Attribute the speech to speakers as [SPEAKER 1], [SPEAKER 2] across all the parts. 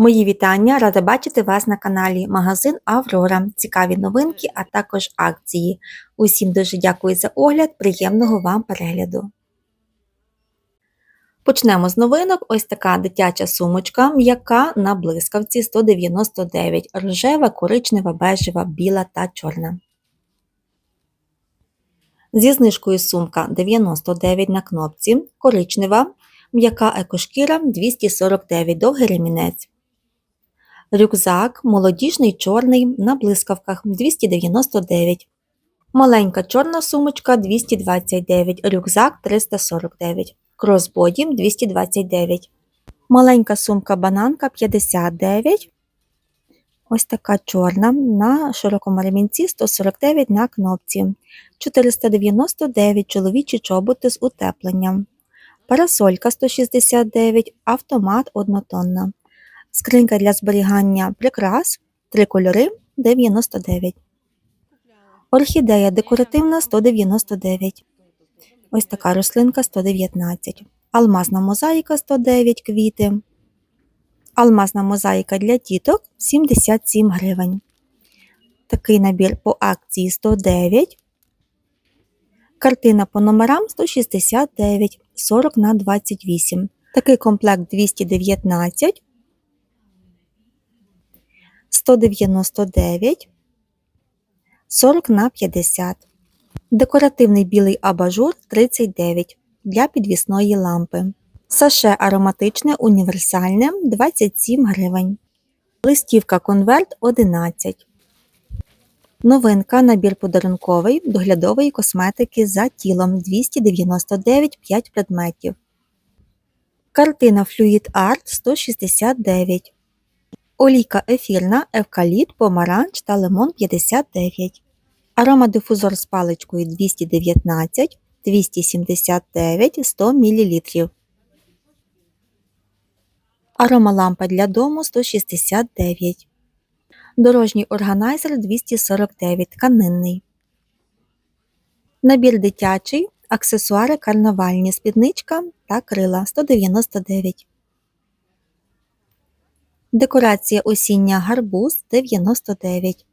[SPEAKER 1] Мої вітання, рада бачити вас на каналі Магазин Аврора. Цікаві новинки, а також акції. Усім дуже дякую за огляд, приємного вам перегляду. Почнемо з новинок. Ось така дитяча сумочка, м'яка на блискавці 199, рожева, коричнева, бежева, біла та чорна. Зі знижкою сумка 99 на кнопці, коричнева, м'яка екошкіра 249, довгий ремінець. Рюкзак молодіжний чорний на блискавках 299. Маленька чорна сумочка 229, рюкзак 349, кросбоді 229. Маленька сумка бананка 59. Ось така чорна на широкому ремінці 149 на кнопці. 499 чоловічі чоботи з утепленням. Парасолька 169, автомат однотонна. Скринька для зберігання прикрас, три кольори 99. Орхідея декоративна 199. Ось така рослинка 119. Алмазна мозаїка 109 квіти. Алмазна мозаїка для діток 77 гривень. Такий набір по акції 109. Картина по номерам 169, 40 на 28. Такий комплект 219. 199, 40 на 50. Декоративний білий абажур 39 для підвісної лампи. Саше ароматичне універсальне 27 гривень. Листівка конверт 11. Новинка набір подарунковий доглядової косметики за тілом 299 5 предметів. Картина Fluid Art 169. Олійка ефірна, евкаліпт, помаранч та лимон 59. Аромадифузор з паличкою 219, 279, 100 мл. Аромалампа для дому 169. Дорожній органайзер 249 тканинний. Набір дитячий. Аксесуари карнавальні спідничка та крила 199. Декорація осіння гарбуз 99.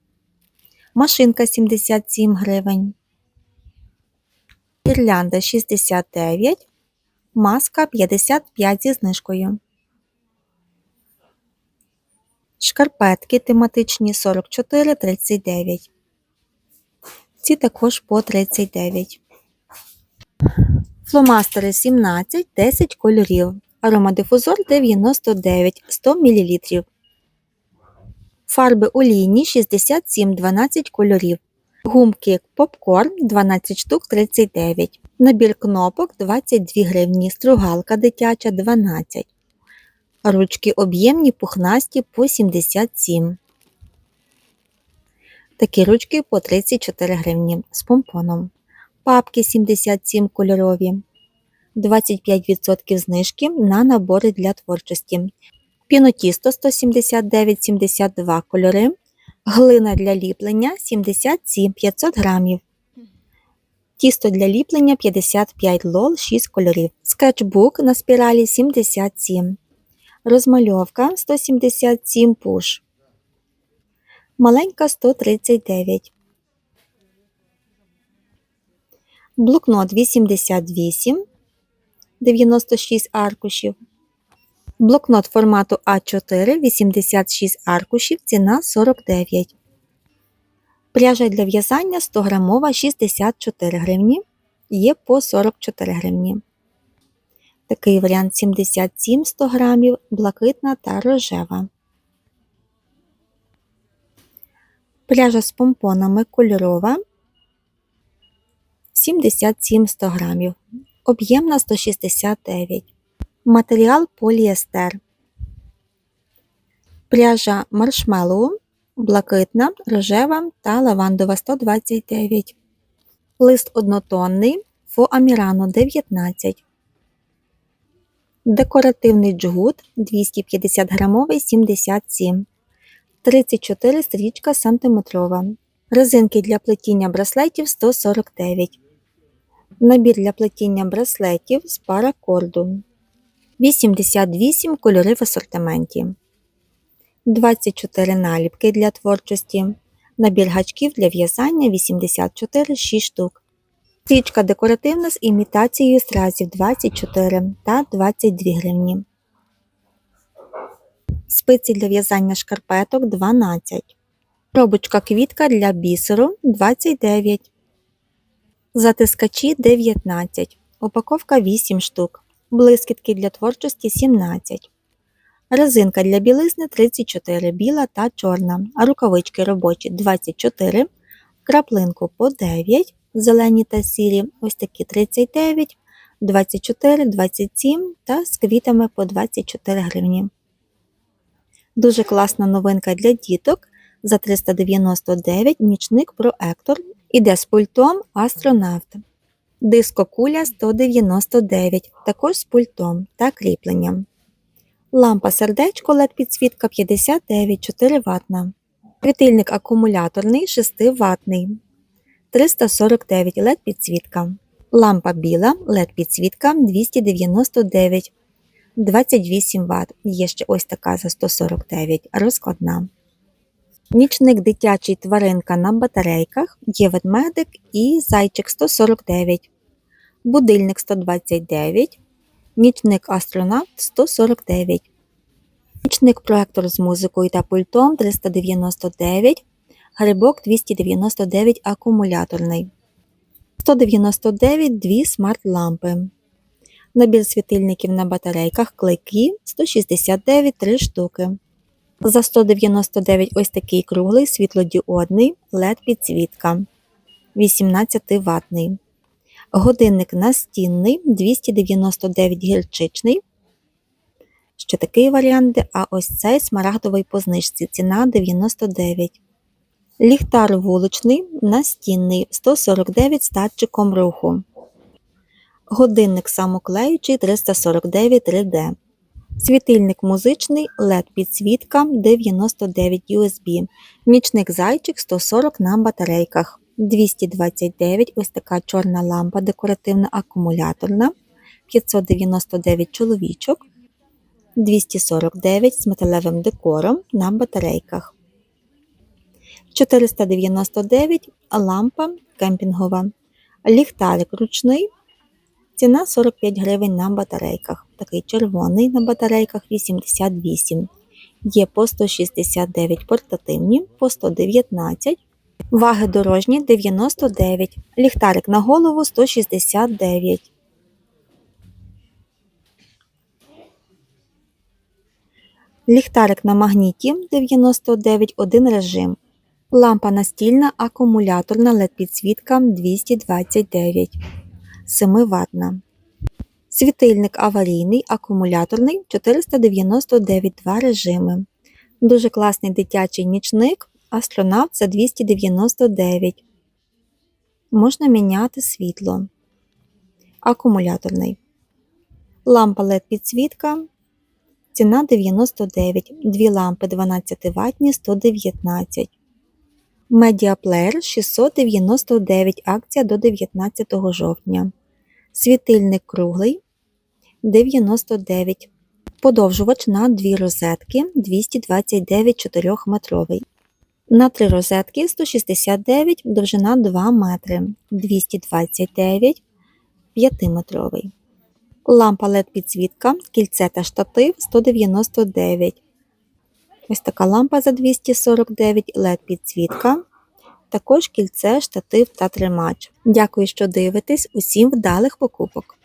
[SPEAKER 1] Машинка 77 гривень. Ірлянда 69. Маска 55 зі знижкою. Шкарпетки тематичні 44,39. Ці також по 39. Фломастери 17, 10 кольорів. Аромадифузор 99 100 мл. Фарби олійні 67 12 кольорів. Гумки попкорн 12 штук 39. Набір кнопок 22 гривні. Стругалка дитяча 12. Ручки об'ємні пухнасті по 77. Такі ручки по 34 гривні з помпоном. Папки 77 кольорові. 25% знижки на набори для творчості. Пінотісто 179,72 кольори. Глина для ліплення 77 500 грамів. Тісто для ліплення 55 лол 6 кольорів. Скетчбук на спіралі 77. Розмальовка 177 пуш. Маленька 139. Блокнот 88. 96 аркушів. Блокнот формату А4 86 аркушів, ціна 49. Пряжа для в'язання 100 грамова 64 гривні. Є по 44 гривні. Такий варіант 77 100 грамів, блакитна та рожева. Пряжа з помпонами кольорова 77 100 грамів об'ємна 169. Матеріал поліестер. Пряжа маршмеллоу, блакитна, рожева та лавандова 129. Лист однотонний фоамірану 19. Декоративний джгут 250 грамовий 77. 34 стрічка сантиметрова. Резинки для плетіння браслетів 149. Набір для плетіння браслетів з паракорду. 88 кольори в асортименті. 24 наліпки для творчості, набір гачків для в'язання 84 6 штук. Стрічка декоративна з імітацією стразів 24 та 22 гривні. Спиці для в'язання шкарпеток 12. Робочка квітка для бісеру 29. Затискачі 19. Упаковка 8 штук. Блискітки для творчості 17. Резинка для білизни 34, біла та чорна. Рукавички робочі 24. Краплинку по 9. Зелені та сірі. Ось такі 39, 24, 27 та з квітами по 24 гривні. Дуже класна новинка для діток. За 399 нічник проектор. Іде з пультом астронавт. Диско куля 199, також з пультом та кріпленням. Лампа сердечко LED підсвітка 59 4 ватна. Світильник акумуляторний 6 ватний 349 LED підсвітка. Лампа біла LED підсвітка 299 28 Вт. Є ще ось така за 149 розкладна. Нічник дитячий тваринка на батарейках, є ведмедик і зайчик 149, будильник 129, нічник астронавт 149, нічник проектор з музикою та пультом 399, грибок 299 акумуляторний, 199 дві смарт-лампи. Набір світильників на батарейках клейкі 169 3 штуки. За 199 ось такий круглий світлодіодний LED підсвітка 18 ватний. Годинник настінний 299 гірчичний. Ще такий варіант, а ось цей смарагдовий по знижці. Ціна 99. Ліхтар вуличний настінний 149 з датчиком руху. Годинник самоклеючий 349 3D. Світильник музичний LED підсвітка 99 USB. Нічник зайчик 140 на батарейках. 229 ось така чорна лампа декоративна акумуляторна. 599 чоловічок. 249 з металевим декором на батарейках. 499 лампа кемпінгова. Ліхтарик ручний Ціна 45 гривень на батарейках. Такий червоний на батарейках 88. Є по 169 портативні, по 119. Ваги дорожні 99. Ліхтарик на голову 169. Ліхтарик на магніті 99 один режим. Лампа настільна акумуляторна LED підсвітка 229. 7 ватна. Світильник аварійний, акумуляторний 499 два режими. Дуже класний дитячий нічник, астронавт за 299. Можна міняти світло. Акумуляторний. Лампа LED підсвітка. Ціна 99. Дві лампи 12 ватні 119. Медіаплеєр 699 акція до 19 жовтня. Світильник круглий 99. Подовжувач на 2 розетки 229 4-метровий. На 3 розетки 169, довжина 2 метри 229 5-метровий. Лампа LED підсвітка, кільце та штатив 199. Ось така лампа за 249 LED підсвітка. Також кільце, штатив та тримач. Дякую, що дивитесь. Усім вдалих покупок!